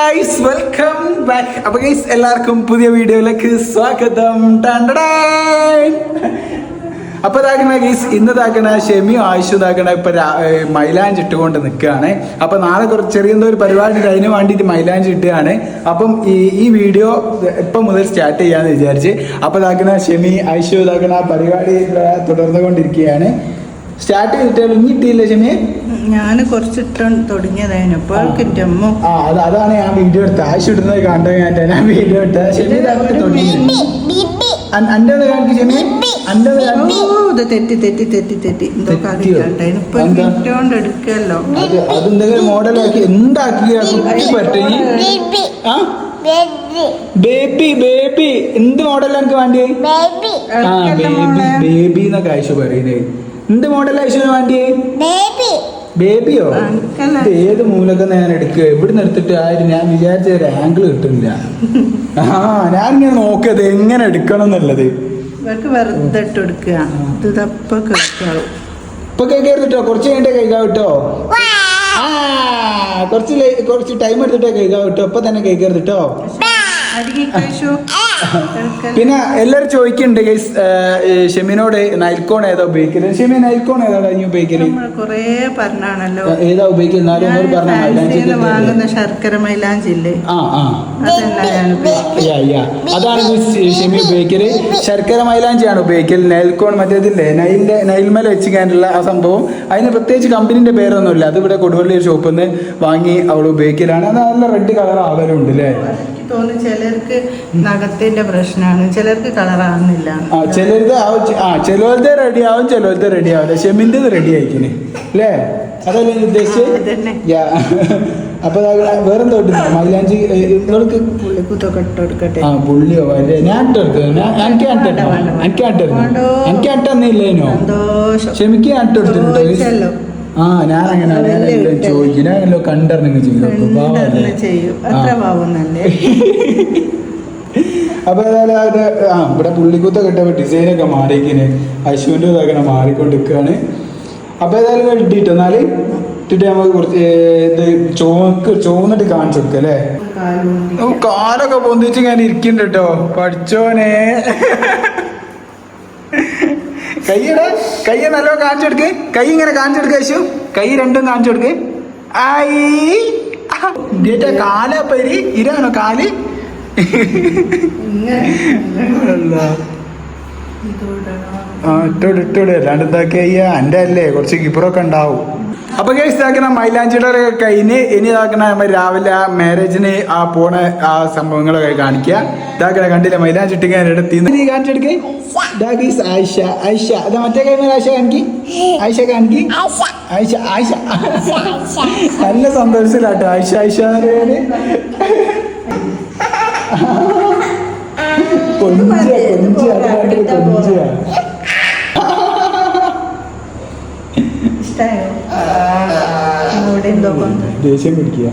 Guys welcome back അപ്പൊ guys എല്ലാവർക്കും പുതിയ വീഡിയോയിലേക്ക് സ്വാഗതം. അപ്പൊ ഇതാക്കണ ഗൈസ് ഇന്ന് ഇതാക്കണ ഷെമിയും ആയുഷും ഇതാക്കണ ഇപ്പൊ മൈലാഞ്ച് ഇട്ടുകൊണ്ട് നിൽക്കുകയാണ് അപ്പൊ നാളെ കുറച്ച് ചെറിയ എന്തോ ഒരു പരിപാടി അതിന് വേണ്ടിയിട്ട് മൈലാഞ്ച് ഇട്ടുകയാണ് അപ്പം ഈ ഈ വീഡിയോ ഇപ്പം മുതൽ സ്റ്റാർട്ട് ചെയ്യാന്ന് വിചാരിച്ച് അപ്പൊ ഇതാക്കണ ഷെമി ആയുഷു ഇതാക്കണ പരിപാടി തുടർന്നുകൊണ്ടിരിക്കുകയാണ്. സ്റ്റാർട്ട് ചെയ്തിട്ട് ഇനിയിട്ടില്ല ഷെമിയെ? ഞാൻ കുറച്ചിട്ട് തുടങ്ങിയതായിരുന്നു. അപ്പോൾ എന്റെ അമ്മ ആ അത് അതാണ് ഞാൻ വീഡിയോ എടുത്തത്. ആശു ഇടുന്നത് കണ്ടത് ഞാൻ ഞാൻ വീഡിയോ എടുത്ത കാണിക്ക് ഇത് തെറ്റി തെറ്റി തെറ്റി തെറ്റി. എന്തോ? കാണിക്കണ്ടായിരുന്നു ഇപ്പൊ? എടുക്കല്ലോ. അത് അത് എന്തെങ്കിലും മോഡലാക്കി എന്താക്കി ആ ബേബി. ബേബി എന്ത് മോഡലാണ് എനിക്ക് വേണ്ടി ആ ബേബി ബേബി എന്നൊക്കെ ആയിഷു പറയുന്നത് എന്ത് മോഡലാണ് ആയിഷുവിന് വേണ്ടി ബേബിയോ. ഇത് ഏത് മൂലക്കം ഞാൻ എടുക്കുക എവിടുന്ന് എടുത്തിട്ട് ആരും ഞാൻ വിചാരിച്ച ഒരു ആംഗിൾ കിട്ടുന്നില്ല. ആ ഞാൻ ഇങ്ങനെ നോക്കിയത് എങ്ങനെ എടുക്കണം എന്നുള്ളത്. ഇവർക്ക് വെറുതെ ഇട്ട് എടുക്കുക ഇത് തപ്പ കേൾക്കാവും. ഇപ്പൊ കേൾക്കരുത് കേട്ടോ കുറച്ച് കഴിഞ്ഞിട്ടേ കേൾക്കാം കേട്ടോ ആ കുറച്ച് കുറച്ച് ടൈം എടുത്തിട്ടേ കേൾക്കാം കേട്ടോ ഇപ്പൊ തന്നെ കേൾക്കരുത് കേട്ടോ അരികെ കഴിച്ചു? പിന്നെ എല്ലാരും ചോദിക്കുന്നുണ്ട് ഗൈസ് ഷെമിനോട് നൈൽക്കോൺ ഏതാ ഉപയോഗിക്കൽ? ഷെമി നൈൽക്കോൺ ഏതാ നീ ഉപയോഗിക്കൽ? നമ്മൾ കൊറേ പറഞ്ഞാണല്ലോ. ഏതാ ഉപയോഗിക്കുന്നത് വാങ്ങുന്ന ശർക്കര മൈലാഞ്ചില്ലേ ആ ആ. അതാണ് ഷെമി ഉപയോഗിക്കൽ. ശർക്കര മൈലാഞ്ചിയാണ് ഉപയോഗിക്കൽ നൈൽക്കോൺ മറ്റേതില്ലേ? നൈലിന്റെ നൈൽമല വെച്ച് കഴിഞ്ഞുള്ള ആ സംഭവം. അതിന് പ്രത്യേകിച്ച് കമ്പനിന്റെ പേരൊന്നുമില്ല. അത് ഇവിടെ കൊടുവള്ളി ഷോപ്പിൽ നിന്ന് വാങ്ങി അവൾ ഉപയോഗിക്കലാണ്. അത് നല്ല റെഡ് കളർ ആവലുണ്ട് അല്ലേ തോന്നുന്നു ചിലർക്ക് നഖത്തിന്റെ പ്രശ്നമാണ് ചിലർക്ക് കളറാകുന്നില്ല ആ ചിലരുടെ ആ ചിലവരുടെ റെഡി ആവും ചിലരുടെ റെഡി ആവില്ല. ഷെമിന്റെ റെഡി ആയിക്കിന് അല്ലേ അതല്ലേ നീ ഉദ്ദേശിച്ചത്. അപ്പൊ വേറെന്തോ മൈലാഞ്ചി നിങ്ങൾക്ക് പുള്ളിക്കുത്തൊക്കെ ഇട്ട് കൊടുക്കട്ടെ. ആ പുള്ളിയോ അല്ലേ ഞാൻ എനിക്ക് വേണ്ട. എനിക്ക് വേണ്ടോ. എനിക്ക് അട്ടെന്നില്ലേനോ ക്ഷമിക്കാൻ ചോദിച്ചല്ലോ. ആ ഞാൻ അങ്ങനെ. ചോദിക്കും. ഞാൻ കണ്ടറിഞ്ഞു ചെയ്യും. അത്ര അപ്പൊ ഏതായാലും അത് ആ ഇവിടെ പുള്ളിക്കുത്തൊക്കെ ഇട്ടപ്പോ ഡിസൈനൊക്കെ മാറിയിരിക്കണ് അശ്വിന്റെ ഇതങ്ങനെ മാറിക്കൊണ്ടിരിക്കുകയാണ്. അപ്പൊ ഏതായാലും ഇട്ടിട്ട് എന്നാൽ ഇട്ടിട്ട് നമുക്ക് കുറച്ച് ഇത് ചോക്ക് ചോന്നിട്ട് കാണിച്ചു കൊടുക്കാം അല്ലേ? കാലൊക്കെ പൊന്തിച്ച് ഞാൻ ഇരിക്കുന്നുണ്ട് കേട്ടോ പഠിച്ചോനെ. കൈയുടെ കൈ നല്ലോ കാണിച്ചു കൊടുക്ക് കൈ ഇങ്ങനെ കാണിച്ചു കൊടുക്ക യേശു. കൈ രണ്ടും കാണിച്ചു കൊടുക്ക് ആയി ഇതേറ്റ കാല പരി ഇരാണോ കാൽ. ആ ഇട്ടോട് ഇട്ടോട്. അല്ലാണ്ട് എന്താക്കിയ എന്റെ അല്ലേ. കുറച്ച് കിപ്പറൊക്കെ ഉണ്ടാവും. അപ്പൊ കേസ് ഇതാക്കുന്ന മൈലാഞ്ചിയുടെ കഴിഞ്ഞ് ഇനി ഇതാക്കുന്ന നമ്മ രാവിലെ മാരേജിന് ആ പോണ ആ സംഭവങ്ങളൊക്കെ കാണിക്കുക. ഇതാക്കണ കണ്ടില്ല മൈലാഞ്ചി ഇട്ട് ഞാൻ എടുത്തി കാണിച്ചെടുക്കേ ആയിഷ ആയിഷ. ഇതാ മറ്റേ കൈ ആയിഷ കാണിക്ക്. ആയിഷ കാണിക്ക്. ആയിഷ ആയിഷ. നല്ല സന്തോഷത്തിലാട്ടോ ആയിഷ ആയിഷ കൊഞ്ച കൊഞ്ച. കൊഞ്ച ഇഷ്ടായോ ഇവിടെ എന്തോ കൊണ്ട് ദേഷ്യം പിടിക്കുക.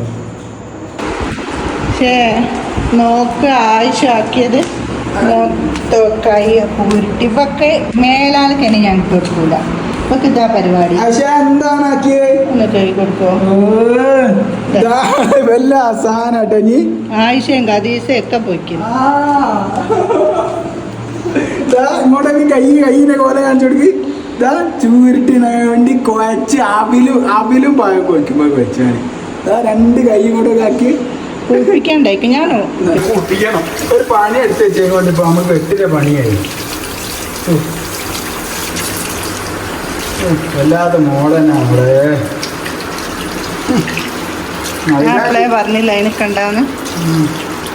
പക്ഷേ നോക്ക് ആവശ്യമാക്കിയത് കൈ ഉരുട്ടി. ഇപ്പൊക്കെ ഞാൻ കൊടുക്കൂല. ഇപ്പൊക്കെ ഇതാ പരിപാടി. എന്താണ് ഒന്ന് കൈ കൊടുക്കോ ദാ വല്ല സാധനാട്ടോ നീ ആയിഷയും കദീസയും ഒക്കെ പോയിക്കും ഇങ്ങോട്ടൊക്കെ കൈ കൈയിനെ കോല കാണിച്ചു കൊടുക്ക്. ദാ ചൂരിട്ടിനെ വേണ്ടി കുഴച്ച് അവിലും അവിലും പായം കുഴക്കുമ്പോ കുഴച്ചാണ് ഇതാ രണ്ട് കൈ കൂടെ ഞാനോ? കുട്ടിക്കണം ഒരു പണി എടുത്ത് വെച്ചേക്കൊണ്ട് ഇപ്പൊ നമുക്ക് എട്ടിന്റെ പണിയായി. വല്ലാതെ ഉഫ്, വല്ലാത്ത മോഡനാ നമ്മളെ ഉം. നല്ല- ഞാനല്ലേ പറഞ്ഞില്ല എനിക്ക്.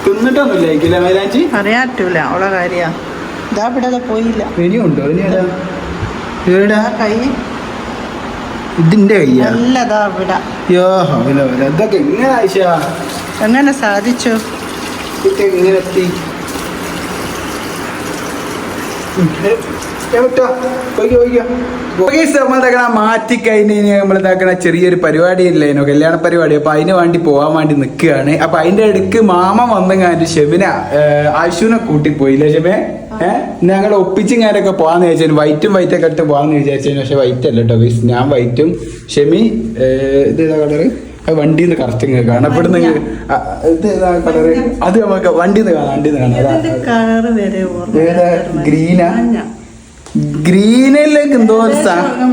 തിന്നിട്ടൊന്നുമില്ല പറ്റൂല അവളെ കാര്യ. ഇതാ ഇവിടെ പോയില്ല. ഇനിയുണ്ടോ? ഇനി കൈ. ഇതിന്റെ കയ്യാ നല്ലതാ ഇവിടെ. ഇതൊക്കെ എങ്ങനെ ആയിഷ? എങ്ങനെ സാധിച്ചു? ഇതൊക്കെ എങ്ങനെ എത്തി ഇതാക്കണ മാറ്റി കഴിഞ്ഞ് നമ്മൾ ഇതാക്കണ ചെറിയൊരു പരിപാടി ഇല്ലേനോ കല്യാണ പരിപാടി. അപ്പൊ അതിന് വേണ്ടി പോകാൻ വേണ്ടി നിൽക്കുകയാണ് അപ്പൊ അതിന്റെ ഇടയ്ക്ക് മാമ വന്നെങ്ങാണ്ട് ഷെബിന ആശുവിനെ കൂട്ടിപ്പോയില്ലേ ഷെബേ? ഏഹ് ഞങ്ങൾ ഒപ്പിച്ചിങ്ങാരൊക്കെ പോകാന്ന് വിചാരിച്ചു വൈറ്റും വൈറ്റ് ഒക്കെ ഇട്ട് പോകാന്ന് വിചാരിച്ചു പക്ഷെ വൈറ്റ് അല്ല കേട്ടോ ഞാൻ വൈറ്റും ഷെമി ഇത് ഏതാ കളറ് വണ്ടിയിൽ നിന്ന് കറക്റ്റ് ഇങ്ങനെ കാണാം. ഇത് കളറ്. അത് നമുക്ക് വണ്ടിയിൽ നിന്ന് കാണാം. വണ്ടിയിൽ നിന്ന് കാണാം ഏതാ? ഗ്രീനാ? ഗ്രീനിലേക്ക് എന്തോ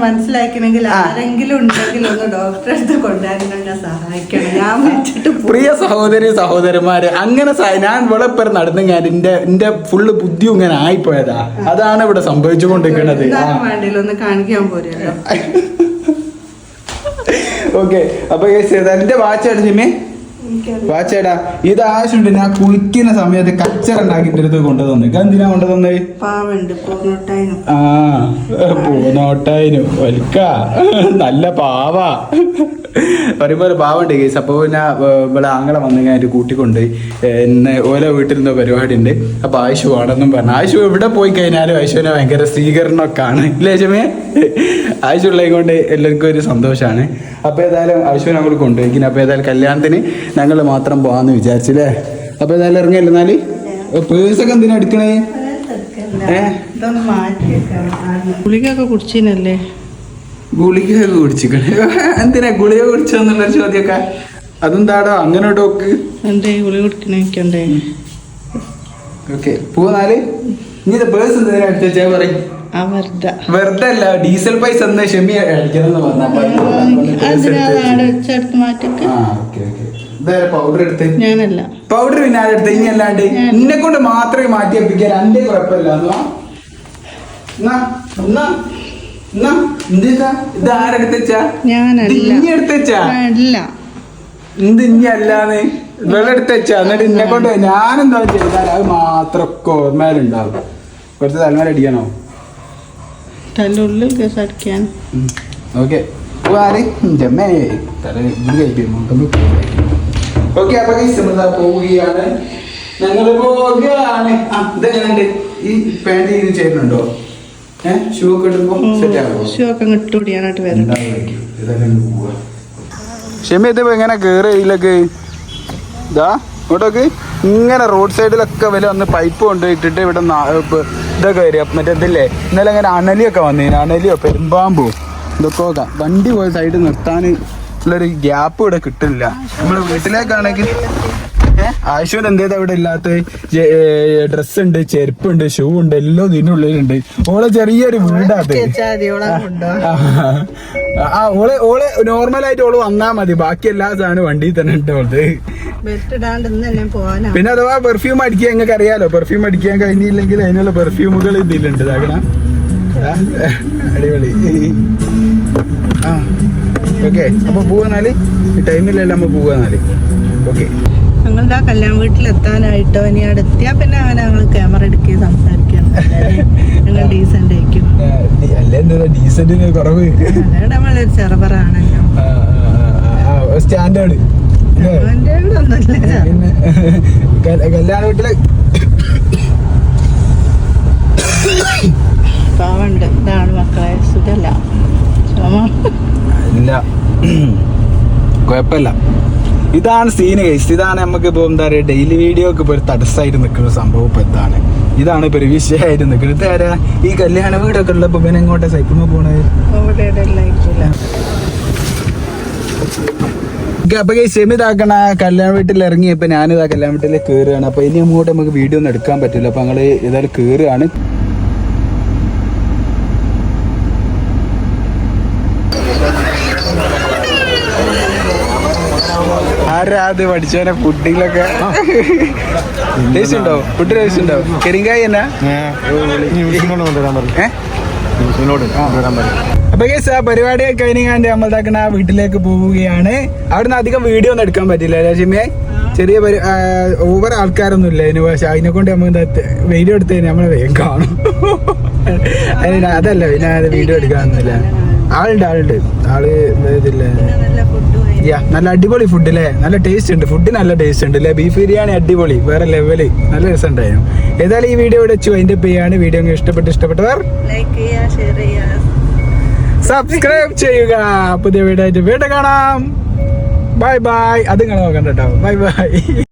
മനസ്സിലാക്കണമെങ്കിൽ ആരെങ്കിലും ഉണ്ടെങ്കിൽ ഒന്ന് ഡോക്ടറെ അടുത്ത് കൊണ്ടുവരണം ഞാൻ സഹായിക്കണം. ഞാൻ വിളിച്ചിട്ട് പ്രിയ സഹോദരി സഹോദരന്മാര് അങ്ങനെ ഞാൻ ഇവിടെ ഇപ്പം നടന്നു ഞാൻ എന്റെ എന്റെ ഫുള്ള് ബുദ്ധി ഇങ്ങനെ ആയിപ്പോയതാ. അതാണ് ഇവിടെ സംഭവിച്ചുകൊണ്ടിരിക്കുന്നത് വേണ്ടിയില്ല ഒന്ന് കാണിക്കാൻ പോരല്ലോ ഓക്കെ അപ്പൊ എന്റെ വാച്ച് അടിച്ചിമേ വാച്ചേടാ ഇത് ആവശ്യമുണ്ട് ഞാൻ കുളിക്കുന്ന സമയത്ത് കച്ചറ ഉണ്ടാക്കിന്റെ അടുത്ത് കൊണ്ടുതന്നു. എന്തിനാ കൊണ്ടുതന്നത് ആ പൂനോട്ടായിനു വലിക്ക നല്ല പാവാ. പറയുമ്പോ പാവണ്ട് കേസ്. അപ്പോൾ പിന്നെ ഏർ, ഇവിടെ ആങ്ങളെ വന്നു എന്റെ കൂട്ടിക്കൊണ്ട് എന്നെ ഓല വീട്ടിൽ നിന്ന് പരിപാടി ഉണ്ട് അപ്പൊ ആയിഷു ആണെന്നും പറഞ്ഞു. ആയിഷു എവിടെ പോയി കഴിഞ്ഞാലും ആയിഷുവിനെ ഭയങ്കര സ്വീകരണമൊക്കെ ആണ് ഇല്ലേ ചമേ ആയിഷു ഉള്ളത് കൊണ്ട് എല്ലാവർക്കും ഒരു സന്തോഷമാണ് അപ്പൊ ഏതായാലും ആയിഷുവിനെ നമ്മൾ കൊണ്ടുപോയി അപ്പൊ ഏതായാലും കല്യാണത്തിന് ഞങ്ങൾ മാത്രം പോവാന്ന് വിചാരിച്ചില്ലേ? അപ്പൊ ഏതായാലും ഇറങ്ങിയല്ലോ എന്നാൽ പേഴ്സൊക്കെ എന്തിനാ എടുക്കണേ? ഏ? ഇതൊന്ന് മാറ്റി വെക്കണം ഗുളികയൊക്കെ ഗുളിക കുടിച്ചിക്കണേ. എന്തിനാ ഗുളിക കുടിച്ചെന്നുള്ള ചോദ്യമൊക്കെ? അതെന്താടോ? അങ്ങനെ ഡോക്ക് എന്തേ ഗുളിക കുടിക്കണേ? ഓക്കെ. പോന്നാൽ ഇനി പേഴ്സ് എന്തിനാ പറയും. അവരുടെ വെറുതെ. അല്ല ഡീസൽ പൈസ എന്നാ അടിക്കണം മാറ്റിക്ക്. പൗഡർ എടുത്ത്? പൗഡർ പിന്നെ ആരെടുത്ത് ഇനി അല്ലാണ്ട് എന്നെ കൊണ്ട് മാത്രമേ മാറ്റി അപ്പിക്കാൻ എന്റെ കുഴപ്പമില്ല. എന്നാ? എന്നാ? ഞാനല്ല. എന്ത് ഇനി അല്ലാന്ന്? വെള്ളം എടുത്തച്ചാ എന്നിട്ട് എന്നെ കൊണ്ട് ഞാനെന്താ ചെയ്താൽ അത് മാത്രമൊക്കെ ഓർമ്മയിലുണ്ടാവും. കുറച്ച് തലമേൽ അടിക്കണോ? കേസ് അടിക്കാൻ. ഓക്കെ. ഓക്കെ അപ്പൊ പോവുകയാണ്. ഞങ്ങൾ പോവുകയാണ്. ഇതെങ്ങനെയുണ്ട്? ഈ പാന്റ് ഇത് ചെയ്യുന്നുണ്ടോ ഷൂ ഒക്കെ ഇടുമ്പോ സെറ്റ് ഷൂ ഷെമി എങ്ങനെ കേറ് ഇതിലേക്ക്? ഇതാ ഇങ്ങോട്ടൊക്കെ ഇങ്ങനെ റോഡ് സൈഡിലൊക്കെ വില വന്ന് പൈപ്പ് കൊണ്ടുപോയിട്ടിട്ട് ഇവിടെ ഇതൊക്കെ വരിക മറ്റേ ഇതില്ലേ? ഇന്നലെ അങ്ങനെ അണലിയൊക്കെ വന്നേ അണലിയോ? പെരുമ്പാമ്പോ? ഇതൊക്കെ നോക്കാം. വണ്ടി പോയ സൈഡിൽ നിർത്താൻ ഉള്ളൊരു ഗ്യാപ്പ് ഇവിടെ കിട്ടില്ല. നമ്മൾ വീട്ടിലേക്കാണെങ്കിൽ ആശുവിന് എന്തേത് അവിടെ ഇല്ലാത്ത ഡ്രസ് ഉണ്ട് ചെരുപ്പുണ്ട് ഷൂ ഉണ്ട് എല്ലാം ഇതിനുള്ളിലുണ്ട് ഓളെ ചെറിയൊരു വീടാത് ആ ഓളെ ഓളെ നോർമലായിട്ട് ഓൾ വന്നാ മതി. ബാക്കി എല്ലാ സാധനവും വണ്ടിയിൽ തന്നെ ഉണ്ട് ഓളത്. പിന്നെ അഥവാ പെർഫ്യൂം അടിക്കാൻ നിങ്ങൾക്ക് അറിയാലോ. പെർഫ്യൂം അടിക്കാൻ കഴിഞ്ഞില്ലെങ്കിൽ അതിനുള്ള പെർഫ്യൂമുകൾ ഇതിലുണ്ട്. ഇതാകണ അടിപൊളി. ആ ഓക്കെ. അപ്പൊ പോവാന്നാൽ ടൈമില്ലല്ലോ നമ്മൾ പോവാന്നാൽ ഓക്കെ. ഞങ്ങളുടെ ആ കല്യാൺ വീട്ടിലെത്താനായിട്ടോ ഇനി അവിടെ എത്തിയാ പിന്നെ അങ്ങനെ ഞങ്ങൾ ക്യാമറ എടുക്കുക സംസാരിക്കും ഞങ്ങൾ ആയിരിക്കും. നമ്മളൊരു ചെറുപറാണല്ലോ സ്റ്റാൻഡേർഡ്. ഒന്നുമില്ല. കല്യാണ വീട്ടിൽ പാവുണ്ട് ഇതാണ് മക്കളെ സുഖല്ല. ഇല്ല. കുഴപ്പമില്ല. ഇതാണ് സീന് കേസ് ഇതാണ് നമുക്ക് ഇപ്പോൾ എന്താ പറയുക ഡെയിലി വീഡിയോ ഒക്കെ ഇപ്പോൾ ഒരു തടസ്സമായിട്ട് നിൽക്കുന്ന സംഭവം ഇപ്പോൾ ഇതാണ്. ഇതാണ് ഇപ്പോൾ ഒരു വിഷയമായിട്ട് നിൽക്കുന്നത്. ആരാ? ഈ കല്യാണ വീടൊക്കെ ഉള്ളപ്പോൾ പിന്നെ എങ്ങോട്ടാ സൈക്കിളിൽ പോണത് അപ്പൊ ഈ സെമി ഇതാക്കണ കല്യാണ വീട്ടിൽ ഇറങ്ങിയപ്പോ ഞാനിതാ കല്യാണ വീട്ടിൽ കയറുകയാണ് അപ്പൊ ഇനി അങ്ങോട്ട് നമുക്ക് വീഡിയോ ഒന്നും എടുക്കാൻ പറ്റില്ല അപ്പൊ ഞങ്ങൾ ഏതായാലും കയറുകയാണ് ആരാ അത് പഠിച്ചവനെ ഫുഡിലൊക്കെ ടേസ്റ്റ് ഉണ്ടോ ഫുഡ് ടേസ്റ്റ് ഉണ്ടോ കരിങ്കായ എന്നാ അപ്പൊ കേസ് ആ പരിപാടിയൊക്കെ കഴിഞ്ഞാണ്ട് ആ വീട്ടിലേക്ക് പോവുകയാണ്. അവിടുന്ന് അധികം വീഡിയോ ഒന്നും എടുക്കാൻ പറ്റില്ല അല്ലേ ചെറിയ ഓവർ ആൾക്കാരൊന്നും ഇല്ല അതിന് പക്ഷെ അതിനെ കൊണ്ട് നമ്മൾ വീഡിയോ എടുത്ത് കഴിഞ്ഞാൽ നമ്മളെ വേഗം കാണും. അതിന് അതല്ല പിന്നെ വീഡിയോ വീഡിയോ എടുക്കാനൊന്നുമില്ല. ആളുണ്ട് ആളുണ്ട്. ആൾ ഇതില്ല. നല്ല അടിപൊളി ഫുഡ് അല്ലേ നല്ല ടേസ്റ്റ് ഉണ്ട്. ഫുഡ് നല്ല ടേസ്റ്റ് ഉണ്ട് അല്ലേ ബീഫ് ബിരിയാണി അടിപൊളി. വേറെ ലെവൽ നല്ല രസം ഉണ്ടായിരുന്നു. ഏതായാലും ഈ വീഡിയോ ഇവിടെ വെച്ചു അതിന്റെ പേയാണ് വീഡിയോ ഇഷ്ടപ്പെട്ട് ഇഷ്ടപ്പെട്ടവർ സബ്സ്ക്രൈബ് ചെയ്യുക പുതിയ വീഡിയോ ആയിട്ട് വീണ്ടും കാണാം. ബൈ ബൈ അത് നിങ്ങൾ നോക്കണ്ട കേട്ടോ ബൈ ബൈ